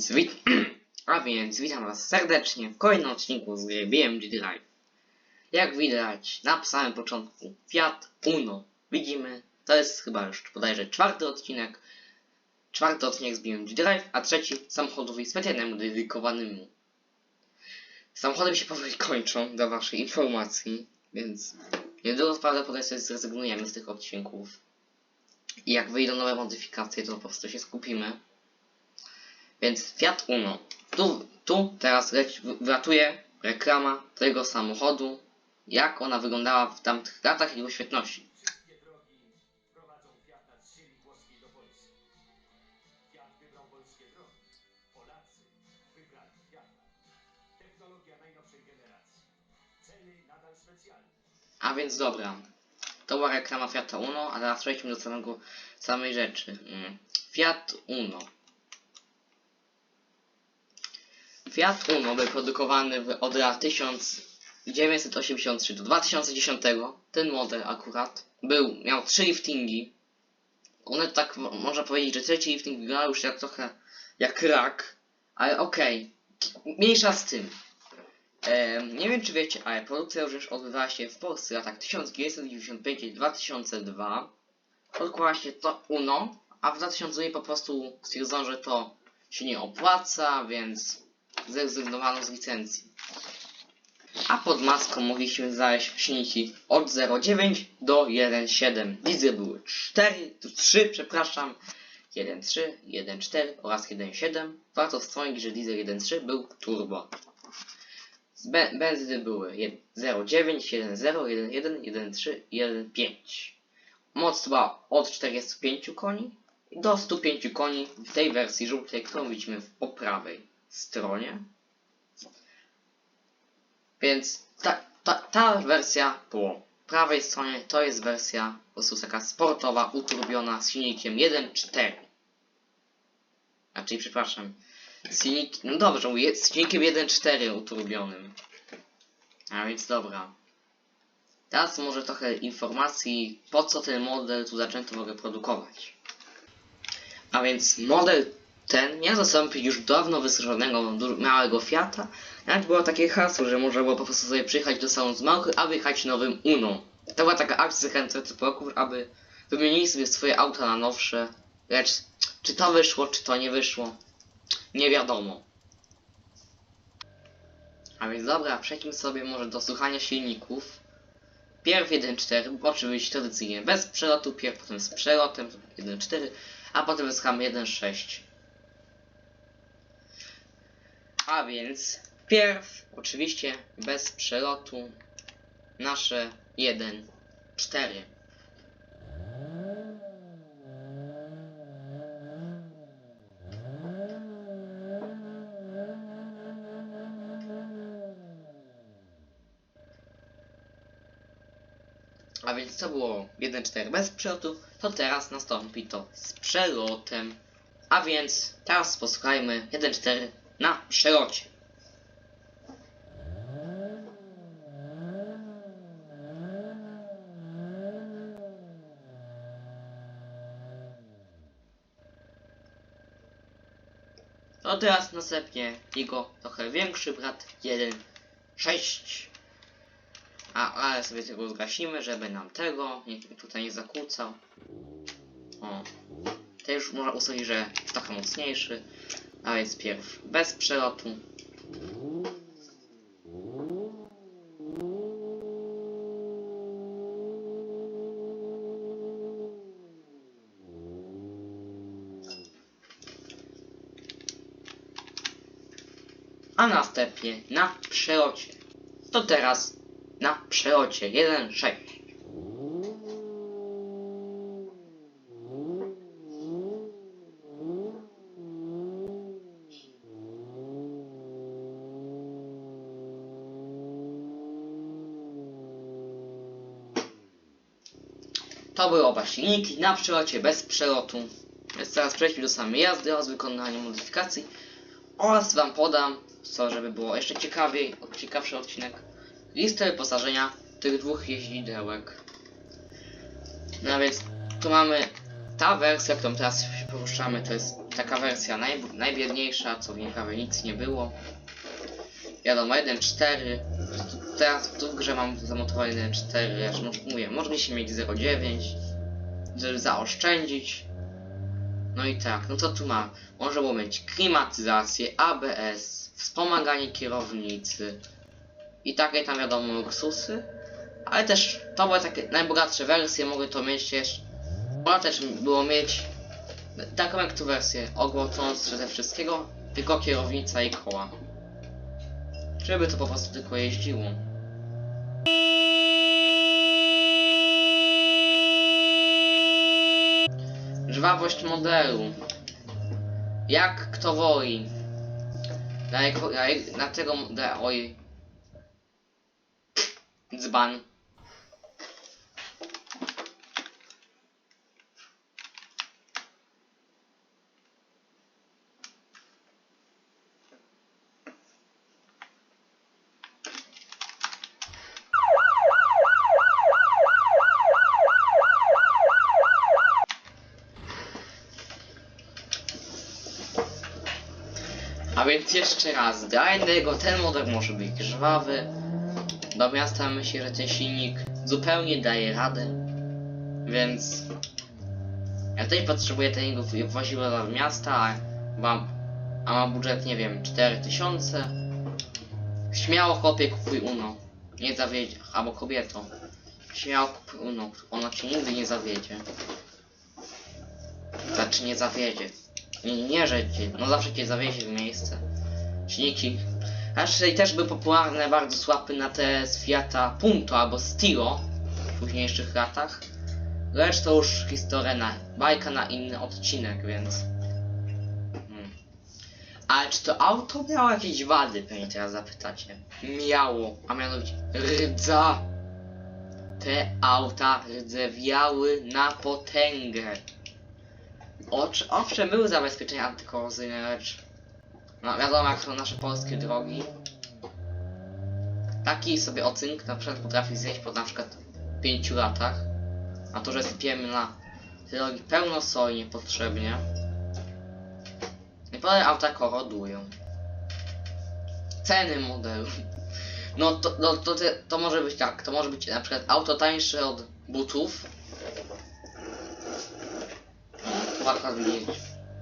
Więc, wit A więc witam was serdecznie w kolejnym odcinku z gry BMG Drive. Jak widać na samym początku Fiat Uno. Widzimy, to jest chyba już bodajże czwarty odcinek. Czwarty odcinek z BMG Drive, a trzeci samochodowi specjalnemu dedykowanemu. Samochody się powoli kończą do waszej informacji, więc niedługo prawdopodobnie zrezygnujemy z tych odcinków. I jak wyjdą nowe modyfikacje, to po prostu się skupimy. Więc Fiat Uno. Tu, tu teraz leci, wylatuje reklama tego samochodu, jak ona wyglądała w tamtych latach jego świetności. Fiat. A więc dobra. To była reklama Fiata Uno, a teraz przejdźmy do samego, samej rzeczy. Mm. Fiat Uno. Fiat Uno był produkowany w, od lat 1983 do 2010. Ten model akurat był, miał trzy liftingi. One tak, mo- można powiedzieć, że trzeci lifting wyglądał już jak trochę jak rak, ale okej. Mniejsza z tym. Nie wiem czy wiecie, ale produkcja już odbywała się w Polsce w latach 1995-2002. Produkowała się to UNO, a w 2002 po prostu stwierdzono, że to się nie opłaca, więc zrezygnowano z licencji. A pod maską mogliśmy znaleźć silniki od 0,9 do 1,7. Diesel były 4, 3, przepraszam, 1,3, 1,4 oraz 1,7. Warto wspomnieć, że diesel 1,3 był turbo. Be- benzyny były jed- 0,9, 1,0, 1,1, 1,3 i 1,5. Moc była od 45 koni do 105 koni w tej wersji żółtej, którą widzimy w po prawej stronie. Więc ta, ta, ta wersja po prawej stronie to jest wersja po prostu taka sportowa, uturbiona z silnikiem 1.4. A czyli przepraszam, silnik, no dobrze, z silnikiem 1.4 uturbionym. A więc dobra. Teraz może trochę informacji, po co ten model tu zaczęto w ogóle produkować. A więc model ten miał zastąpić już dawno wystarzonego du- małego Fiata. Nawet było takie hasło, że można było po prostu sobie przyjechać do salonu z małych, aby jechać nowym Uno. To była taka akcja zachęcająca Polaków, aby wymienili sobie swoje auta na nowsze. Lecz czy to wyszło, czy to nie wyszło, nie wiadomo. A więc dobra, przejdźmy sobie może do słuchania silników. Pierw 1.4, oczywiście tradycyjnie bez przelotu, pierw potem z przelotem 1.4, a potem wysłuchamy 1.6. A więc pierw, oczywiście bez przelotu, nasze 1.4. A więc to było 1.4 bez przelotu, to teraz nastąpi to z przelotem. A więc teraz posłuchajmy 1.4 na przelocie. To teraz następnie jego trochę większy brat 1.6. A, ale sobie tego zgasimy, żeby nam tego tutaj nie zakłócał. O. Już można ustalić, że trochę mocniejszy. A więc pierw bez przelotu. A następnie na przelocie. To teraz na przelocie 1.6. Oba silniki na przelocie bez przelotu. Więc teraz przejdźmy do samej jazdy oraz wykonania modyfikacji. Oraz wam podam, co żeby było jeszcze ciekawiej, ciekawszy odcinek, listę wyposażenia tych dwóch jeździdełek. No więc tu mamy ta wersja, którą teraz się poruszamy, to jest ta taka wersja naj, najbiedniejsza, co w niej prawie nic nie było. Wiadomo, 1.4. Tu- Teraz tu w grze mam zamontowane 1.4, ja już może- mówię, można się mieć 0.9, żeby zaoszczędzić. No i tak, no co tu ma? Może było mieć klimatyzację, ABS, wspomaganie kierownicy i takie tam wiadomo luksusy. Ale też to były takie najbogatsze wersje, mogły to mieć jeszcze. Można też było mieć taką jak tu wersję, ogłosząc ze wszystkiego, tylko kierownica i koła. Żeby to po prostu tylko jeździło. Żwawość modelu. Jak kto woli. Na tego modelu. Oj. Dzban. A więc jeszcze raz, dla jednego ten model może być żwawy. Do miasta myślę, że ten silnik zupełnie daje radę. Więc ja też potrzebuję tego woziła do miasta, a mam, a mam budżet, nie wiem, 4000. Śmiało chłopie kupuj Uno. Nie zawiedzie, albo kobieto. Śmiało kupuj Uno, ono cię nigdy nie zawiedzie. Znaczy nie zawiedzie. Nie, nie, że cię, no zawsze cię zawiezie w miejsce. Silniki. Raczej też były popularne, bardzo słabe na te z Fiata Punto albo Stilo w późniejszych latach. Lecz to już historia na bajka na inny odcinek, więc. Hmm. Ale czy to auto miało jakieś wady, pewnie teraz zapytacie. Miało, a mianowicie rdza. Te auta rdzewiały na potęgę. Owszem, były zabezpieczenia antykorozyjne, lecz no wiadomo jak są nasze polskie drogi. Taki sobie ocynk na przykład potrafi zjeść po na przykład 5 latach. A to, że sypiemy na drogi pełno soli niepotrzebnie. I potem auta korodują. Ceny modelu. No to, no, to, te, to może być tak, to może być na przykład auto tańsze od butów, tu akurat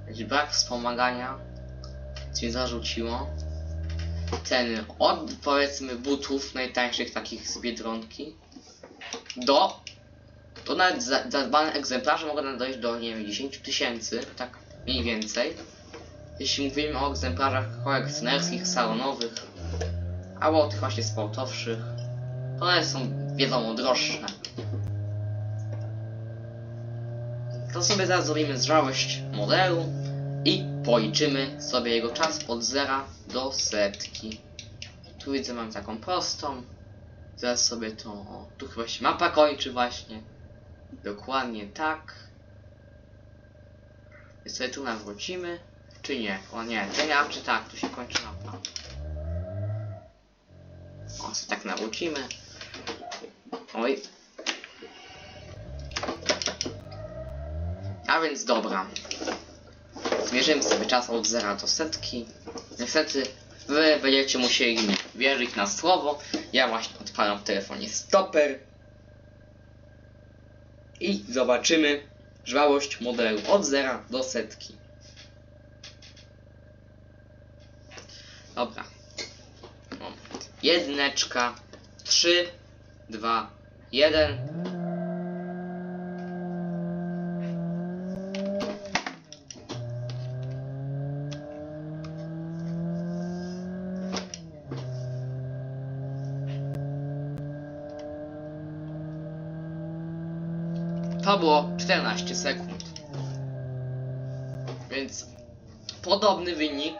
jakiś brak wspomagania, mnie zarzuciło. Ceny od powiedzmy butów najtańszych takich z Biedronki do to nawet za- egzemplarze mogą dojść do nie wiem 10 tysięcy, tak mniej więcej. Jeśli mówimy o egzemplarzach kolekcjonerskich, salonowych, albo tych właśnie sportowszych, to one są wiadomo droższe. To sobie zaraz zrobimy zżałość modelu i policzymy sobie jego czas od zera do setki. Tu widzę mam taką prostą. Zaraz sobie to. O, tu chyba się mapa kończy właśnie. Dokładnie tak. I sobie tu nawrócimy. Czy nie? O nie, to nie, czy tak, tu się kończy mapa. O, sobie tak nawrócimy. Oj, A więc dobra. Zmierzymy sobie czas od zera do setki. Niestety wy będziecie musieli mi wierzyć na słowo. Ja właśnie odpalam w telefonie stoper. I zobaczymy żwałość modelu od zera do setki. Dobra. Moment. Jedyneczka. Trzy, dwa, jeden. To było 14 sekund. Więc podobny wynik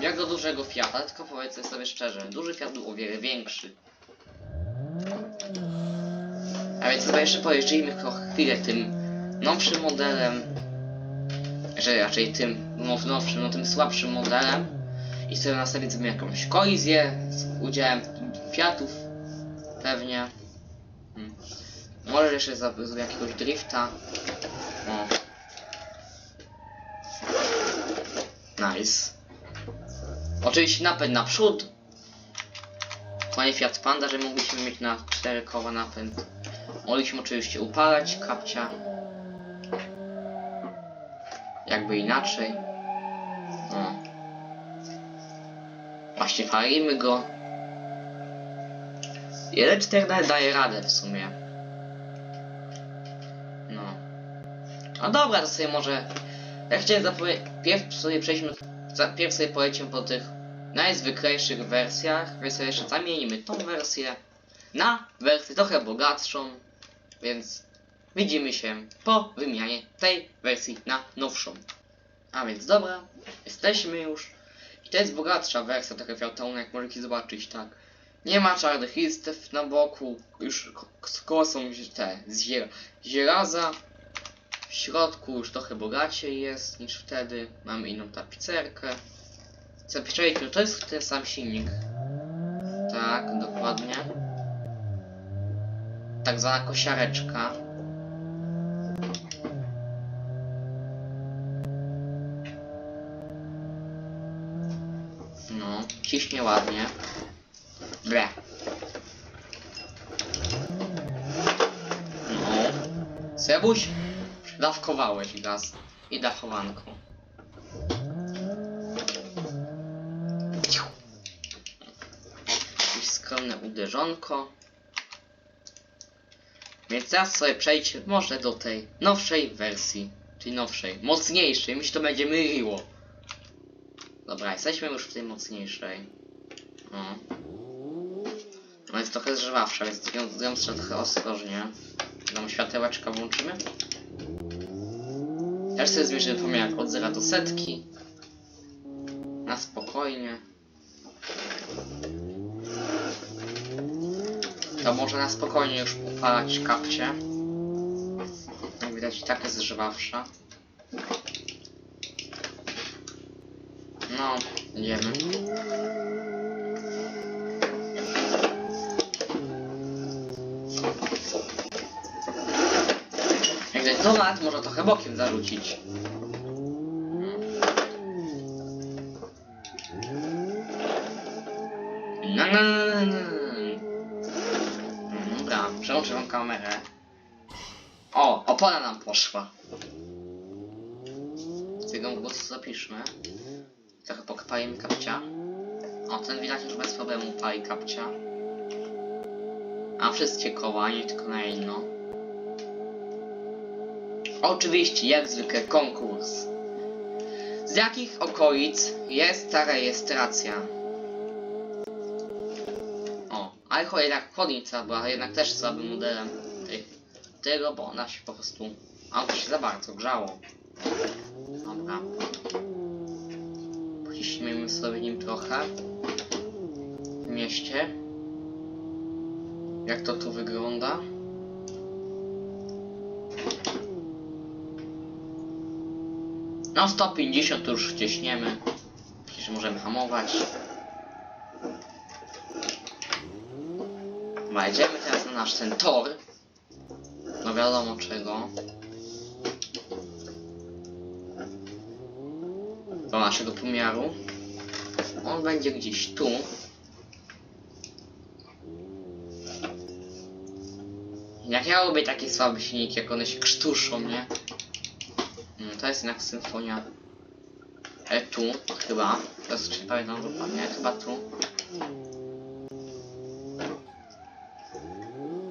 jak do dużego Fiata, tylko powiedzmy sobie szczerze, duży Fiat był o wiele większy. A więc sobie jeszcze pojeździmy chwilę tym nowszym modelem, że raczej tym no, nowszym, no tym słabszym modelem i sobie następnie zrobimy jakąś kolizję z udziałem Fiatów pewnie. Może jeszcze zrobię jakiegoś drifta. O. Nice. Oczywiście napęd naprzód. To nie Fiat Panda, że mogliśmy mieć na 4 koła napęd. Mogliśmy oczywiście upalać kapcia. Jakby inaczej. No. Właśnie palimy go. Ile 4 daje radę w sumie. No dobra, to sobie może... Ja chciałem zapowiedzieć... Pierw przejdźmy... Pierw sobie pojedziemy po tych najzwyklejszych wersjach. Więc sobie jeszcze zamienimy tą wersję na wersję trochę bogatszą. Więc widzimy się po wymianie tej wersji na nowszą. A więc dobra, jesteśmy już. I to jest bogatsza wersja trochę Fiatona, jak możecie zobaczyć, tak. Nie ma czarnych listw na boku, już ko- koło są te z ziel- zielaza. W środku już trochę bogaciej jest niż wtedy. Mamy inną tapicerkę. Zapiszczajcie, to jest ten sam silnik. Tak, dokładnie. Tak zwana kosiareczka. No, ciśnie ładnie. Ble. No. Sebuś, dawkowałeś gaz i dachowanką. Jakieś skromne uderzonko. Więc teraz sobie przejdźmy może do tej nowszej wersji. Czyli nowszej, mocniejszej. Mi się to będzie myliło. Dobra, jesteśmy już w tej mocniejszej. No. Jest trochę zżywawsza, więc ją, ją trzeba trochę ostrożnie. Tam światełeczka włączymy. Też sobie zmierzymy pomiar od 0 do setki. Na spokojnie. To może na spokojnie już upalać kapcie. Jak widać i tak jest żywawsza. No, idziemy. Widać donat można trochę bokiem zarzucić. Na, na, na, na. Dobra, przełączę wam kamerę. O, opona nam poszła. Jego głosu zapiszmy. Trochę pokpajmy kapcia. O, ten widać już bez problemu pali kapcia. A wszystkie koła, nie tylko na jedno. Oczywiście, jak zwykle, konkurs. Z jakich okolic jest ta rejestracja? O, ale chyba jednak chłodnica była jednak też słabym modelem tego, bo ona się po prostu... Auto się za bardzo grzało. Dobra. Pociśnijmy sobie nim trochę. W mieście. Jak to tu wygląda? No 150 to już wciśniemy. Przecież możemy hamować. Dobra, jedziemy teraz na nasz ten tor. No wiadomo czego. Do naszego pomiaru. On będzie gdzieś tu. Jak ja lubię takie słabe silniki, jak one się krztuszą, nie? Jest jednak symfonia. E, tu, chyba. Teraz czy pamiętam dokładnie, chyba tu.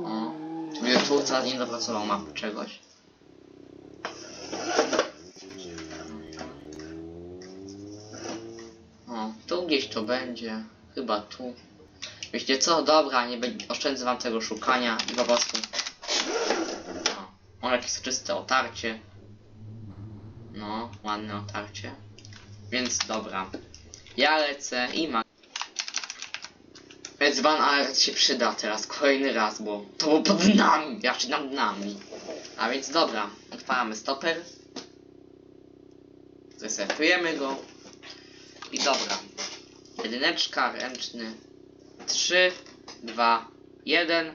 O. Czyli twórca nie dopracował mapy czegoś. O, tu gdzieś to będzie. Chyba tu. Wiecie co? Dobra, nie będzie, oszczędzę wam tego szukania i po prostu... O, o jakieś soczyste otarcie. No, ładne otarcie. Więc dobra. Ja lecę i ma... Van Alert się przyda teraz kolejny raz, bo to było pod nami, raczej nad nami. A więc dobra, odpalamy stoper. Zresetujemy go. I dobra. Jedyneczka, ręczny. 3, 2, 1.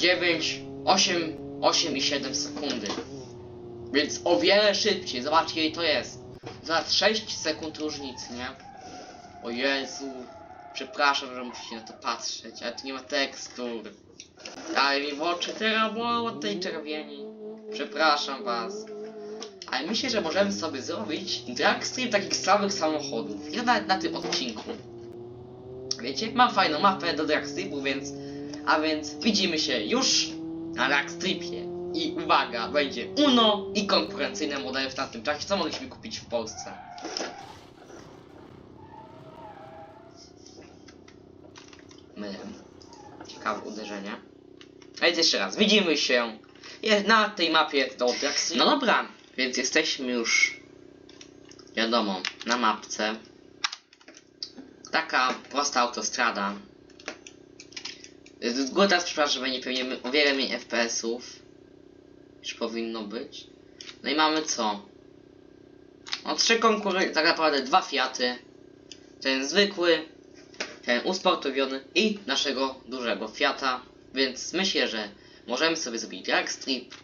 9, 8, 8 i 7 sekundy. Więc o wiele szybciej. Zobaczcie ile to jest. Zaraz 6 sekund różnicy, nie? O Jezu. Przepraszam, że musicie na to patrzeć, ale tu nie ma tekstur. Ale mi w oczy teraz bolą od tej czerwieni. Przepraszam was. Ale myślę, że możemy sobie zrobić dragstream takich samych samochodów. Ja nawet na tym odcinku. Wiecie, mam fajną mapę do dragstripu, więc... A więc widzimy się już na dragstripie. I uwaga, będzie Uno i konkurencyjne modele w tamtym czasie, co mogliśmy kupić w Polsce. My. Ciekawe uderzenie. A więc jeszcze raz, widzimy się na tej mapie do Dragstrip. No dobra, więc jesteśmy już, wiadomo, na mapce. Taka prosta autostrada. Z góry teraz przepraszam, będzie pewnie o wiele mniej FPS-ów. Już powinno być. No i mamy co? No trzy konkury, tak naprawdę dwa Fiaty. Ten zwykły, ten usportowiony i naszego dużego Fiata. Więc myślę, że możemy sobie zrobić drag strip.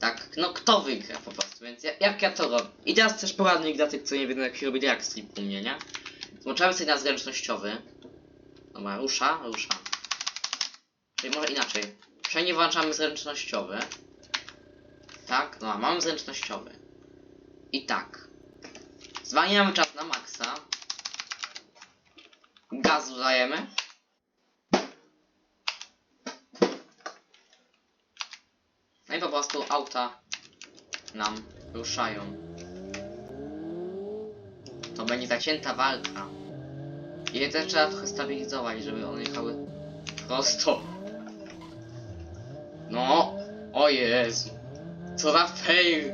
Tak, no kto wygra po prostu, więc ja, jak ja to robię. I teraz też poradnik dla tych, co nie wiedzą jak się robi drag strip u mnie, nie? Włączamy sobie na zręcznościowy. Dobra, rusza, rusza. Czyli może inaczej. Przynajmniej włączamy zręcznościowy. Tak, no mamy zręcznościowy. I tak. Zwalniamy czas na maksa. Gazu dajemy. No i po prostu auta nam ruszają. To będzie zacięta walka. I też trzeba trochę stabilizować, żeby one jechały prosto. No, o Jezu. Co za fail.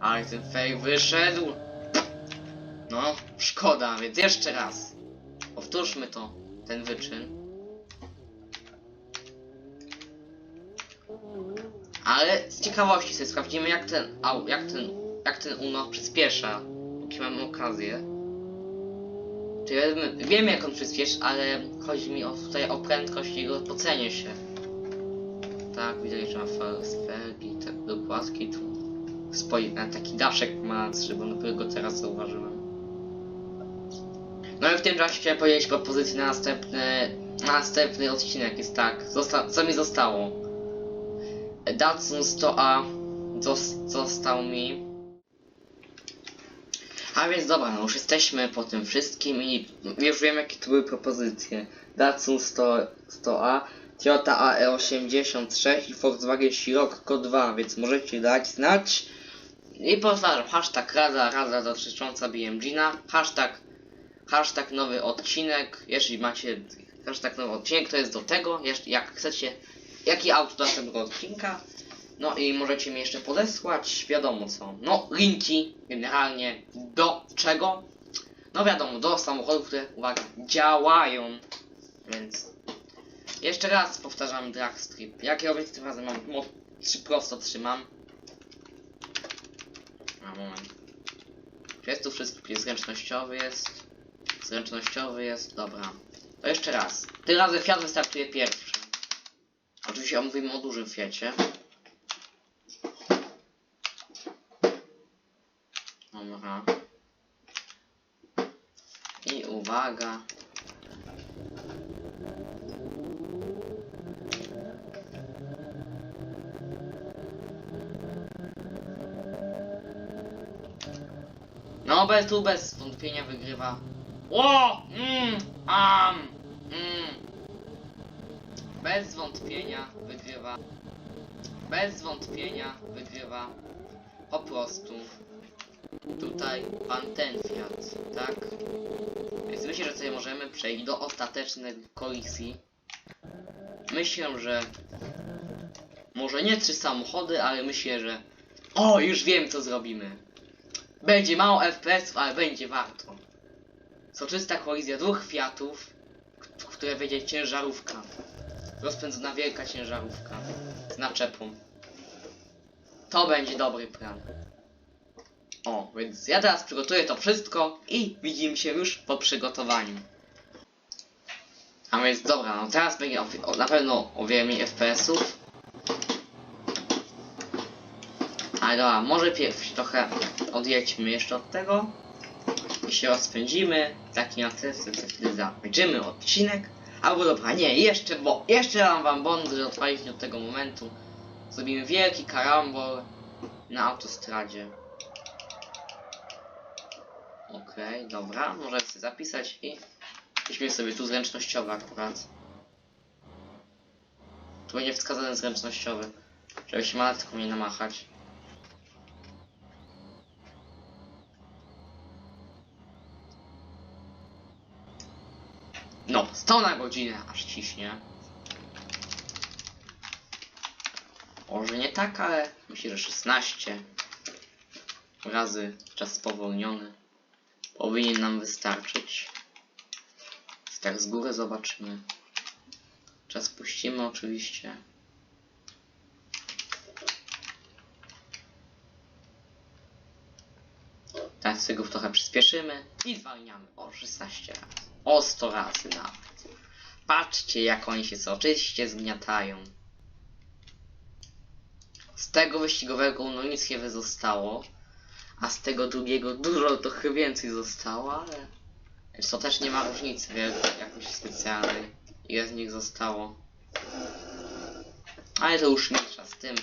Ale ten fail wyszedł. No, szkoda, więc jeszcze raz. Powtórzmy to, ten wyczyn. Ale z ciekawości sobie sprawdzimy jak ten au, jak ten, jak ten Uno przyspiesza. Póki mamy okazję. Czy wiemy, wiemy jak on przyspiesza, ale chodzi mi o, tutaj o prędkość i jego ocenie się. Tak, widzę, że ma felgi, tak dokładki tu. Spoj taki daszek ma, dopiero go teraz zauważyłem. No i w tym czasie chciałem powiedzieć propozycję na następny, na następny odcinek jest tak. Zosta co mi zostało? Datsun 100A zos- został mi. A więc dobra, no już jesteśmy po tym wszystkim i już wiem jakie to były propozycje. Datsun 100, 100A, Toyota AE86 i Volkswagen Scirocco 2, więc możecie dać znać. I powtarzam, hashtag rada, rada dotycząca BMG-na, hashtag, hashtag nowy odcinek, jeśli macie hashtag nowy odcinek, to jest do tego, jak chcecie, jaki auto do następnego odcinka, no i możecie mi jeszcze podesłać, wiadomo co, no linki generalnie do czego? No wiadomo, do samochodów, które, uwaga, działają, więc jeszcze raz powtarzam drag strip, jak ja robię tym razem mam, mo, trzy prosto trzymam, a moment, jest tu wszystko, jest zręcznościowy jest, zręcznościowy jest, dobra, to jeszcze raz, tym razem Fiat wystartuje pierwszy, oczywiście mówimy o dużym Fiacie, I uwaga. No bez tu bez wątpienia wygrywa. O! Mm, am, mm. Bez wątpienia wygrywa. Bez wątpienia wygrywa. Po prostu tutaj pan Fiat, tak? Więc myślę, że możemy przejść do ostatecznej kolizji. Myślę, że może nie trzy samochody, ale myślę, że o, już wiem co zrobimy. Będzie mało FPS, ale będzie warto. Soczysta kolizja dwóch Fiatów, w które wejdzie ciężarówka. Rozpędzona wielka ciężarówka z naczepą. To będzie dobry plan. O, więc ja teraz przygotuję to wszystko i widzimy się już po przygotowaniu. A więc dobra, no teraz będzie o, na pewno o wiele mniej FPS-ów. Ale dobra, może pierw trochę odjedźmy jeszcze od tego. I się rozpędzimy. Taki na tyle, wtedy zakończymy odcinek. Albo dobra, nie, jeszcze, bo jeszcze dam wam bonus, że odpaliśmy od tego momentu. Zrobimy wielki karambol na autostradzie. Okej, dobra, może sobie zapisać i weźmy sobie tu zręcznościowy akurat. Tu będzie wskazany zręcznościowy, żeby się matką nie namachać. No, 100 na godzinę aż ciśnie. Może nie tak, ale myślę, że 16 razy czas spowolniony powinien nam wystarczyć. Tak z góry zobaczymy. Czas puścimy oczywiście. Tak sobie go trochę przyspieszymy i zwalniamy o 16 razy. O 100 razy nawet. Patrzcie jak oni się soczyście zgniatają. Z tego wyścigowego no nic nie zostało. A z tego drugiego dużo trochę więcej zostało, ale... Co też nie ma różnicy jakoś specjalnej. Ile z nich zostało. Ale to już mniejsza z tym.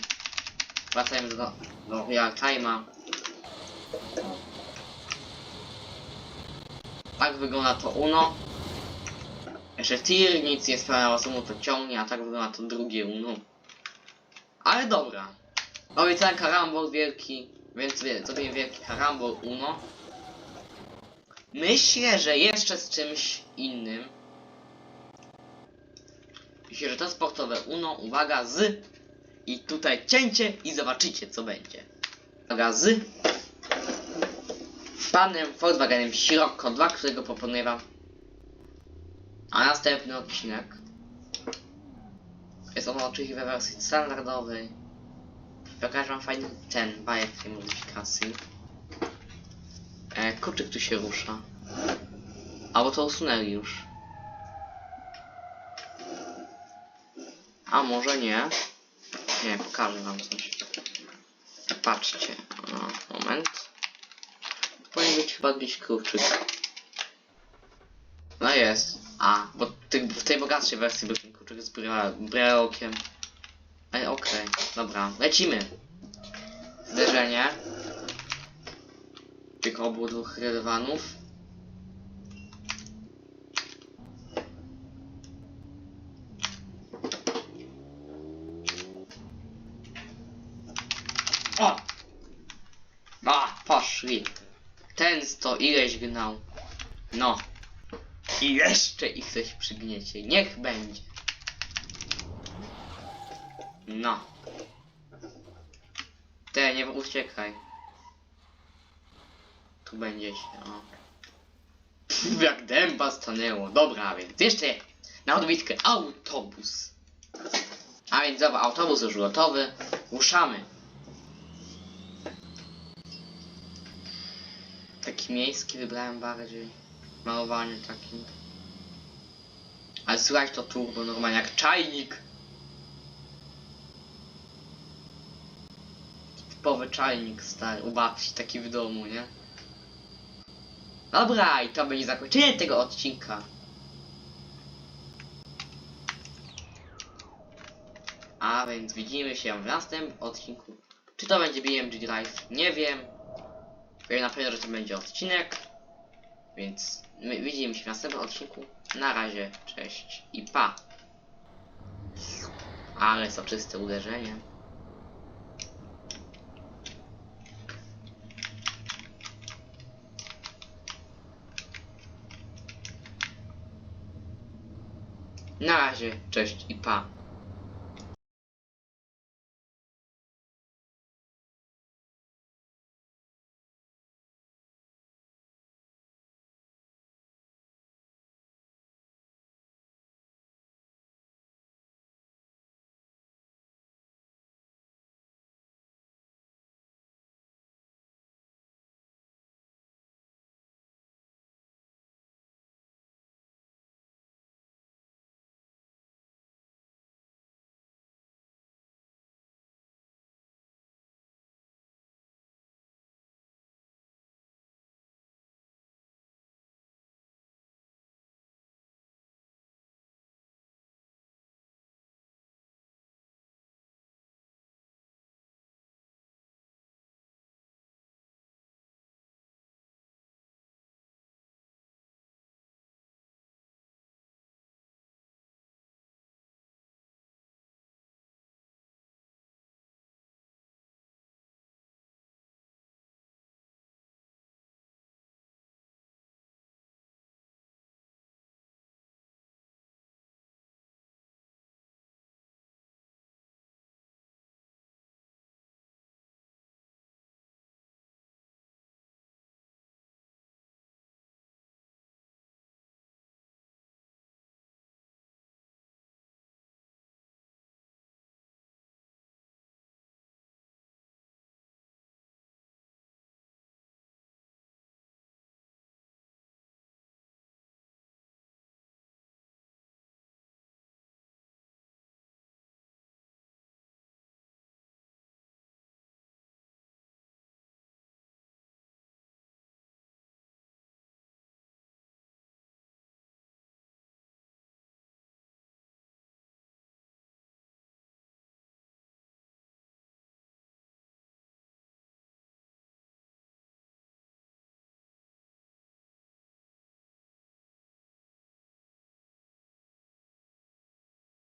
Wracając do, do real time'a. Tak wygląda to Uno. Jeszcze tir nic nie sprawia, co mu to ciągnie, a tak wygląda to drugie Uno. Ale dobra. Obiecałem karambol wielki, więc wie- zrobimy wielki karambol Uno. Myślę, że jeszcze z czymś innym. Myślę, że to sportowe Uno, uwaga, z i tutaj cięcie i zobaczycie co będzie. Uwaga, z panem Volkswagenem Sirocco 2, którego proponuję wam. A następny odcinek jest on oczywiście we wersji standardowej. Pokażę wam fajny ten bajek tej modyfikacji. E, kurczyk tu się rusza. Albo to usunęli już. A może nie? Nie, pokażę wam coś. Patrzcie. O, moment. Powinien być chyba gdzieś kurczyk. No jest. A, bo ty, w tej bogatszej wersji był ten kurczyk z brelokiem. Ej, okej. Dobra, lecimy. Zderzenie. Tych obu dwóch relewanów. O! A, poszli. Ten sto ileś gnał. No. I jeszcze ich coś przygniecie. Niech będzie. No. Te, nie uciekaj. Tu będzie się, o. Pff, Jak dęba stanęło. Dobra, więc jeszcze na odbitkę autobus. A więc dobra, autobus już gotowy. Ruszamy. Taki miejski wybrałem bardziej. Malowanie takim. Ale słychać to turbo normalnie jak czajnik. Typowy czajnik stary, u babci, taki w domu, nie? Dobra, i to będzie zakończenie tego odcinka. A więc widzimy się w następnym odcinku. Czy to będzie BMG Drive? Nie wiem. Wiem na pewno, że to będzie odcinek. Więc my widzimy się w następnym odcinku. Na razie, cześć i pa. Ale soczyste uderzenie. Na razie, cześć i pa.